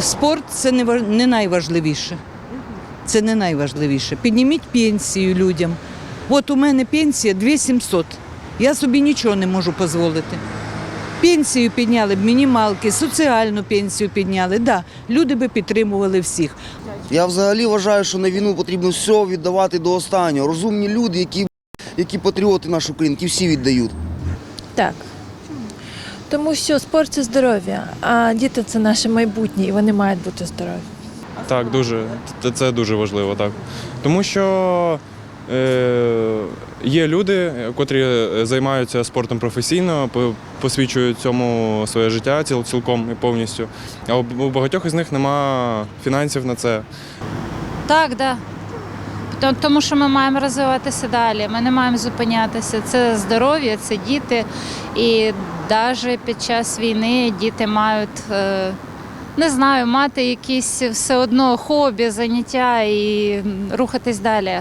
спорт це не, не найважливіше. Це не найважливіше. Підніміть пенсію людям. От у мене пенсія 2700. Я собі нічого не можу дозволити. Пенсію підняли б, мінімалки, соціальну пенсію підняли. Да, люди би підтримували всіх. Я взагалі вважаю, що на війну потрібно все віддавати до останнього. Розумні люди, які, які патріоти нашої України, які всі віддають. Так. Тому що спорт це здоров'я, а діти це наше майбутнє, і вони мають бути здорові. Так, дуже. Це, дуже важливо, так. Тому що е, є люди, котрі займаються спортом професійно, посвідчують цьому своє життя ціл, цілком і повністю. А у, багатьох із них нема фінансів на це. Так, да. То- Тому що ми маємо розвиватися далі, ми не маємо зупинятися. Це здоров'я, це діти. І навіть під час війни діти мають, е, не знаю, мати якісь все одно хобі, заняття і рухатись далі.